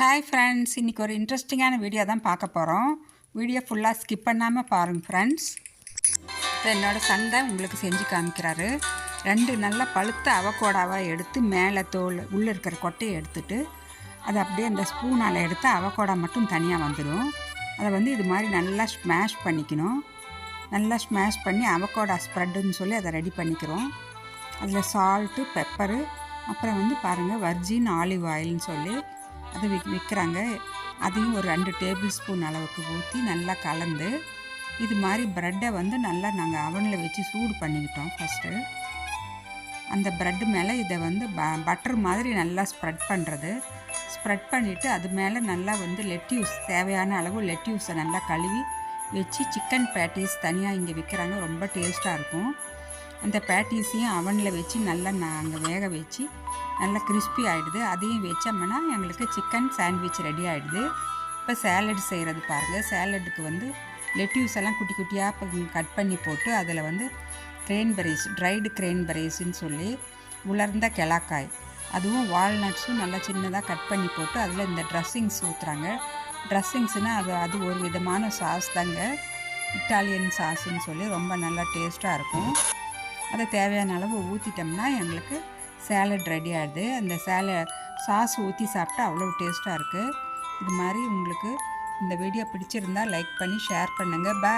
Hi friends இன்றைக்கி ஒரு இன்ட்ரெஸ்டிங்கான வீடியோ தான் பார்க்க போகிறோம் வீடியோ ஃபுல்லாக ஸ்கிப் பண்ணாமல் பாருங்கள் ஃப்ரெண்ட்ஸ் என்னோடய சண்டை உங்களுக்கு செஞ்சு காமிக்கிறாரு. ரெண்டு நல்லா பழுத்த அவக்கோடாவாக எடுத்து மேலே தோல் உள்ளே இருக்கிற கொட்டையை எடுத்துட்டு அதை அப்படியே அந்த ஸ்பூனால் எடுத்து அவக்கோடா மட்டும் தனியாக வந்துடும் அதை வந்து இது மாதிரி நல்லா ஸ்மாஷ் பண்ணிக்கணும். நல்லா ஸ்மாஷ் பண்ணி அவக்கோடா ஸ்ப்ரெட்டுன்னு சொல்லி அதை ரெடி பண்ணிக்கிறோம். அதில் சால்ட்டு பெப்பரு அப்புறம் வந்து பாருங்கள் வர்ஜின் ஆலிவ் ஆயில்னு சொல்லி அது விக் விற்கிறாங்க அதையும் ஒரு ரெண்டு டேபிள் ஸ்பூன் அளவுக்கு ஊற்றி நல்லா கலந்து இது மாதிரி ப்ரெட்டை வந்து நல்லா நாங்கள் அவனில் வச்சு சூடு பண்ணிக்கிட்டோம் ஃபஸ்ட்டு அந்த ப்ரெட்டு மேலே இதை வந்து ப பட்டர் மாதிரி நல்லா ஸ்ப்ரெட் பண்ணுறது ஸ்ப்ரெட் பண்ணிவிட்டு அது மேலே நல்லா வந்து லெட்யூஸ் தேவையான அளவு லெட்யூஸை நல்லா கழுவி வச்சு சிக்கன் பேட்டிஸ் தனியாக இங்கே விற்கிறாங்க ரொம்ப டேஸ்ட்டாக இருக்கும். அந்த பேட்டிஸையும் அவனில் வச்சு நல்லா நாங்கள் வேக வச்சு நல்லா கிறிஸ்பி ஆகிடுது அதையும் வச்சோம்னா எங்களுக்கு சிக்கன் சாண்ட்விச் ரெடி ஆகிடுது இப்போ சேலட் செய்கிறது பாருங்கள் சேலட்டுக்கு வந்து லெட்யூஸ் எல்லாம் குட்டி குட்டியாக கட் பண்ணி போட்டு அதில் வந்து கிரேன்பெரிஸ் ட்ரைடு கிரேன்பெரிஸ்ன்னு சொல்லி உலர்ந்த கிளாக்காய் அதுவும் வால்நட்ஸும் நல்லா சின்னதாக கட் பண்ணி போட்டு அதில் இந்த ட்ரெஸ்ஸிங்ஸ் ஊற்றுறாங்க ட்ரெஸ்ஸிங்ஸ்னால் அது அது ஒரு விதமான சாஸ் தாங்க. இட்டாலியன் சாஸ்ன்னு சொல்லி ரொம்ப நல்லா டேஸ்ட்டாக இருக்கும். அதை தேவையான அளவு ஊற்றிட்டோம்னா எங்களுக்கு சேலட் ரெடி ஆகிடுது அந்த சேல சாஸ் ஊற்றி சாப்பிட்டா அவ்வளோ டேஸ்ட்டாக இருக்குது இது மாதிரி உங்களுக்கு இந்த வீடியோ பிடிச்சிருந்தா லைக் பண்ணி ஷேர் பண்ணுங்கள் பாய்